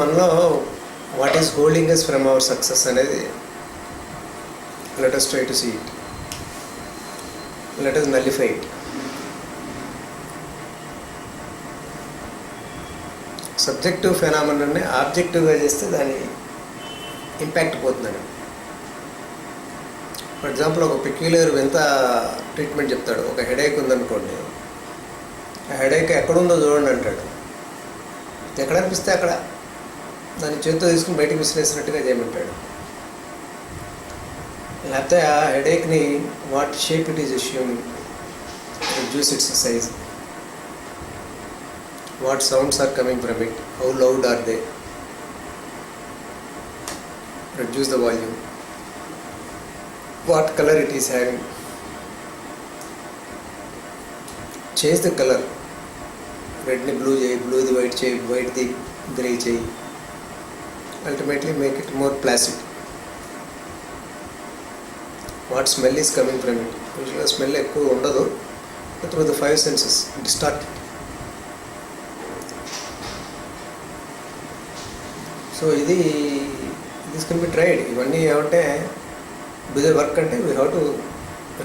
మనలో what is holding us from our success అనేది let us try to see it let us nullify it subjective ఫెనామినాన్ని ఆబ్జెక్టివ్గా చేస్తే దాని impact పోతుందని for example ఒక పెక్యులర్ ఎంత ట్రీట్మెంట్ చెప్తాడు. ఒక హెడేక్ ఉందనుకోండి. ఆ హెడేక్ ఎక్కడుందో చూడండి అంటాడు. ఎక్కడ అనిపిస్తే అక్కడ. దాన్ని చేతితో తీసుకుని బయటకు విసిరేసినట్టుగా చేయమంటాడు లేకపోతే ఆ హెడేక్ని what shape it is assume reduce its size what sounds are coming from it, how loud are they, reduce the volume, what color it is having, change the color, red ni blue చేయి blue ది white చేయి white ది grey చేయి ultimately make it more placid. What smell is coming from it? Usually smell ఎక్కువ ఉండదు through the five senses, distort it. So ఇది this can be tried ఇవన్నీ ఏమంటే డూ దే వర్క్ అంటే we have to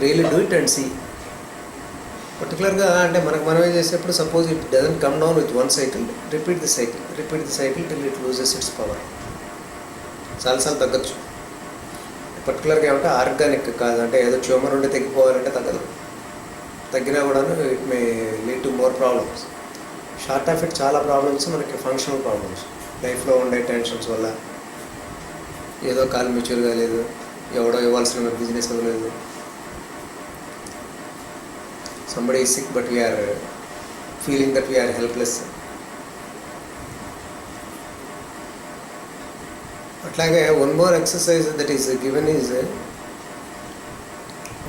really do it and see పర్టికులర్గా అంటే మనకు మనమే చేసేప్పుడు suppose it doesn't come down with one cycle repeat the cycle repeat the cycle till it loses its power చాలాసార్లు తగ్గచ్చు. పర్టికులర్గా ఏమంటే ఆర్గానిక్ కాదు అంటే ఏదో ట్యూమర్ ఉండి తగ్గిపోవాలంటే తగ్గదు. తగ్గినా కూడాను it may lead to more problems. Short of it చాలా ప్రాబ్లమ్స్ మనకి ఫంక్షనల్ ప్రాబ్లమ్స్ లైఫ్లో ఉండే టెన్షన్స్ వల్ల. ఏదో కాలు మెచ్యూర్ కాలేదు ఎవడో ఇవ్వాల్సిన బిజినెస్ ఇవ్వలేదు. Somebody sick but we're feeling that we're helpless అట్లాగే one more exercise that is given is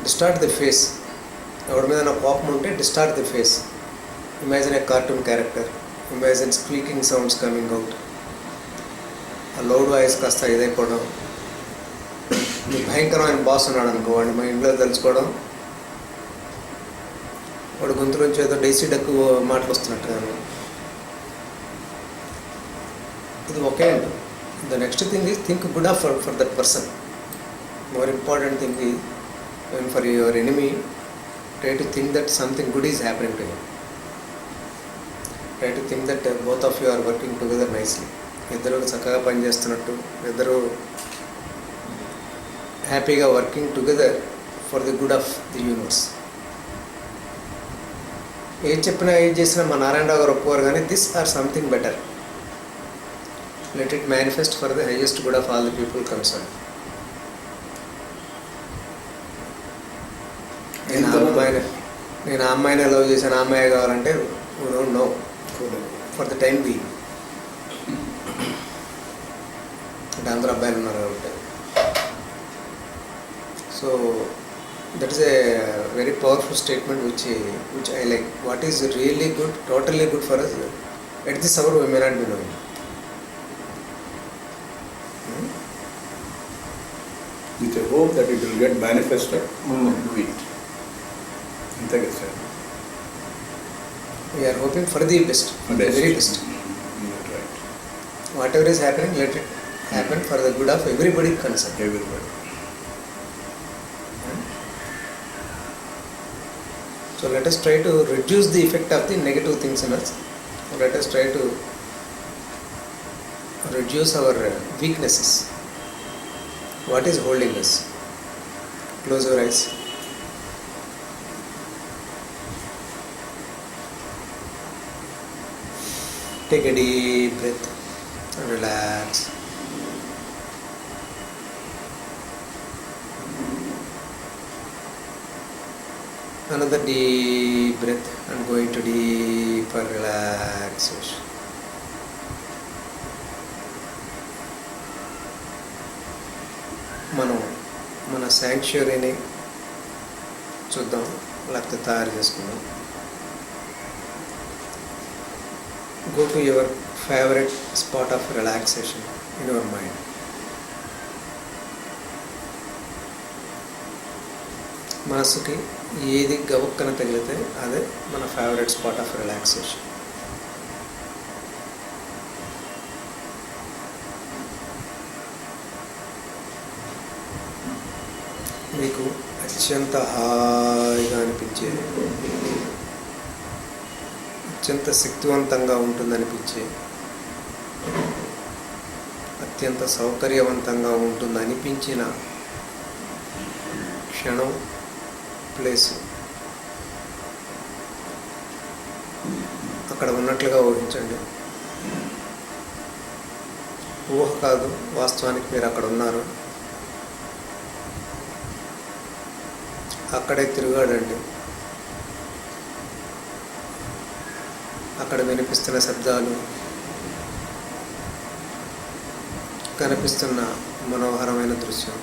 distort the face ఎవరి మీద నా కోపం ఉంటే distort the face imagine a cartoon character imagine speaking sounds coming out a loud voice కాస్త ఇదైపోవడం. మీ భయంకరమైన boss ఉన్నాడు అనుకో వాడిని మా ఇంట్లో తెలుసుకోవడం వాడు గొంతు నుంచి ఏదో డైసీ డక్కు మాటలు వస్తున్నట్టుగా. ఇది ఒకే అండి. The next thing is think good of for for that person more important thing is for your enemy try to think that something good is happening to him try to think that both of you are working together nicely ఇద్దరు చక్కగా పనిచేస్తున్నట్టు ఇద్దరు హ్యాపీగా working together for the good of the universe ఏం చెప్పినా ఏం చేసినా మా నారాయణరావు గారు ఒప్పుకోరు కానీ this are something better let it manifest for the highest good of all the people concern నేను ఆ అమ్మాయిని నేను ఆ అమ్మాయిని లవ్ చేశాను. ఆ అమ్మాయి కావాలంటే don't know for the time be అంటే అందరు అబ్బాయిలు ఉన్నారు కాబట్టి. So that is a very powerful statement which which I like what is really good totally good for us at this hour we may not be knowing with a hope that it will get manifested, mm. do it. ಅಂತ We are hoping for the best, for best. the very best. Mm-hmm. Right. Whatever is happening, let it happen for the good of everybody concerned. Everybody. Hmm? So let us try to reduce the effect of the negative things in us. Let us try to reduce our weaknesses. What is holding us? Close your eyes. Take a deep breath and relax. Another deep breath and go into deeper relaxation. శాంక్చురీని చూద్దాం. లేకపోతే తయారు చేసుకుందాం. Go to your favourite spot of relaxation in your mind మనసుకి ఏది గవక్కన తగిలితే అదే మన ఫేవరెట్ స్పాట్ ఆఫ్ రిలాక్సేషన్ మీకు అత్యంత హాయిగా అనిపించే అత్యంత శక్తివంతంగా ఉంటుందనిపించే అత్యంత సౌకర్యవంతంగా ఉంటుంది అనిపించిన క్షణం ప్లేస్. అక్కడ ఉన్నట్లుగా ఊహించండి. ఊహ కాదు వాస్తవానికి మీరు అక్కడ ఉన్నారు. అక్కడే తిరుగాడండి. అక్కడ వినిపిస్తున్న శబ్దాలు కనిపిస్తున్న మనోహరమైన దృశ్యం.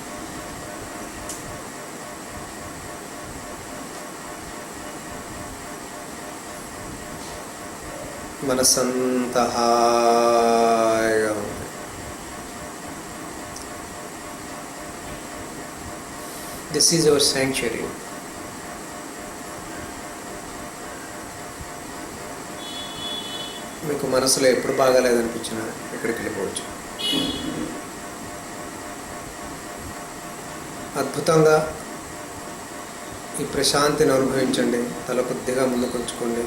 మనసంతా హాయిగా ఉంది దిస్ is our sanctuary. మీకు మనసులో ఎప్పుడు బాగాలేదనిపించినా ఇక్కడికి వెళ్ళిపోవచ్చు. అద్భుతంగా ఈ ప్రశాంతిని అనుభవించండి. తల కొద్దిగా ముందుకు ఉంచుకోండి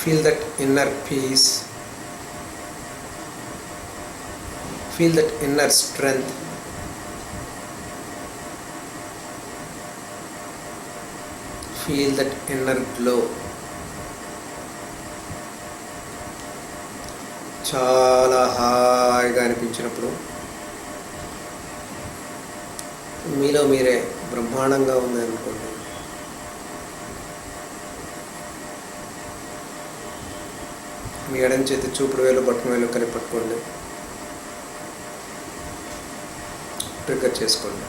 feel that inner peace feel that inner strength feel that inner glow చాలా హాయిగా అనిపించినప్పుడు మీలో మీరే బ్రహ్మాండంగా ఉంది అనుకోండి మీ ఎడం చేతి చూపుడు వేలు బట్టన వేలు కలిపి పట్టుకోండి. ట్రిగ్గర్ చేసుకోండి.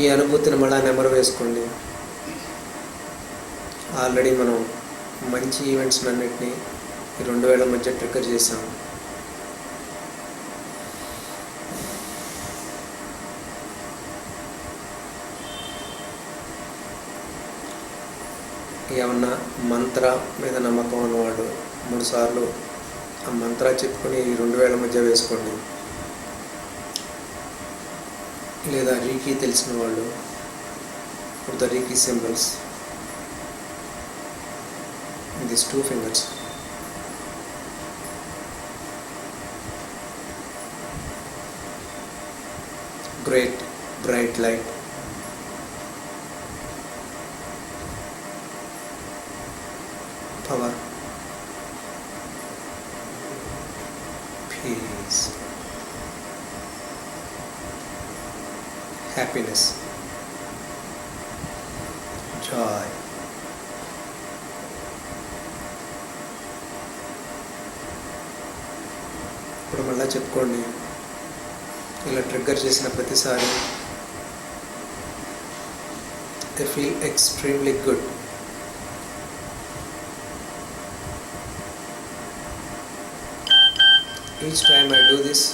ఈ అనుభూతిని మళ్ళా నెమరు వేసుకోండి. ఆల్రెడీ మనం మంచి ఈవెంట్స్ అన్నింటినీ ఈ రెండు వేల మధ్య ట్రిగ్గర్ చేసాం ఏమన్నా మంత్ర మీద నమ్మకం ఉన్నవాడు మూడు సార్లు ఆ మంత్ర చెప్పుకొని ఈ రెండు వేల మధ్య వేసుకోండి. లేదా రీకీ తెలిసిన వాళ్ళు ఇప్పుడు the reiki symbols these two fingers. Great bright light. Power. Peace. Happiness joy ఇప్పుడు మళ్ళీ చెప్పుకోండి. ఇలా ట్రిగ్గర్ చేసిన ప్రతిసారి I feel extremely good each time I do this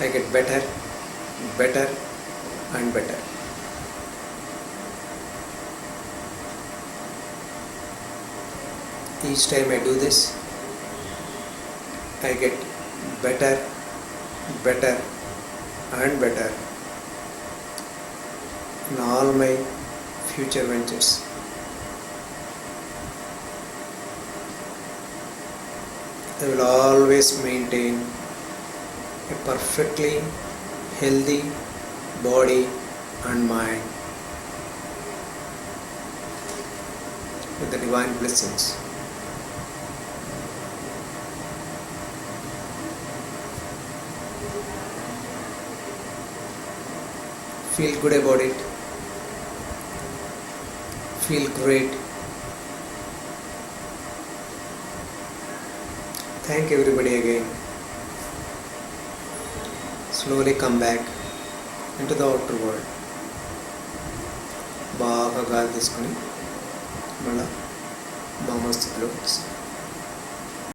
I get better better and better. Each time I do this, I get better, better, and better in all my future ventures. I will always maintain a perfectly healthy body and mind with the divine blessings. feel good about it. Feel great. Thank everybody again slowly come back into the outer world బాగా గాలి తీసుకొని మళ్ళా బాగా స్థితిలో వస్తుంది.